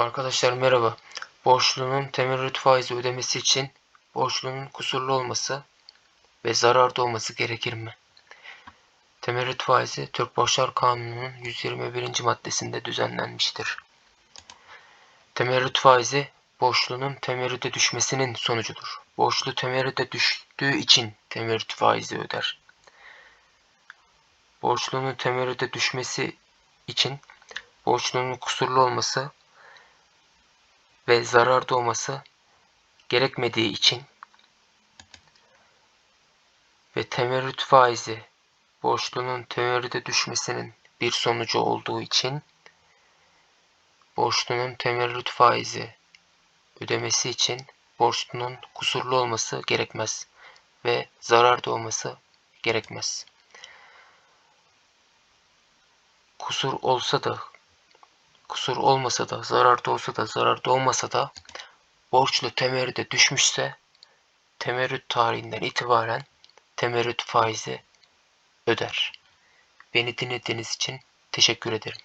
Arkadaşlar merhaba. Borçlunun temerrüt faizi ödemesi için borçlunun kusurlu olması ve zararda olması gerekir mi? Temerrüt faizi Türk Borçlar Kanunu'nun 121. maddesinde düzenlenmiştir. Temerrüt faizi borçlunun temerrüte düşmesinin sonucudur. Borçlu temerrüte düştüğü için temerrüt faizi öder. Borçlunun temerrüte düşmesi için borçlunun kusurlu olması ve zarar doğması gerekmediği için ve temerrüt faizi borçlunun temerrüte düşmesinin bir sonucu olduğu için borçlunun temerrüt faizi ödemesi için borçlunun kusurlu olması gerekmez ve zarar doğması gerekmez. Kusur olsa da kusur olmasa da, zarar da olsa da, zarar da olmasa da borçlu temerrüde düşmüşse temerrüt tarihinden itibaren temerrüt faizi öder. Beni dinlediğiniz için teşekkür ederim.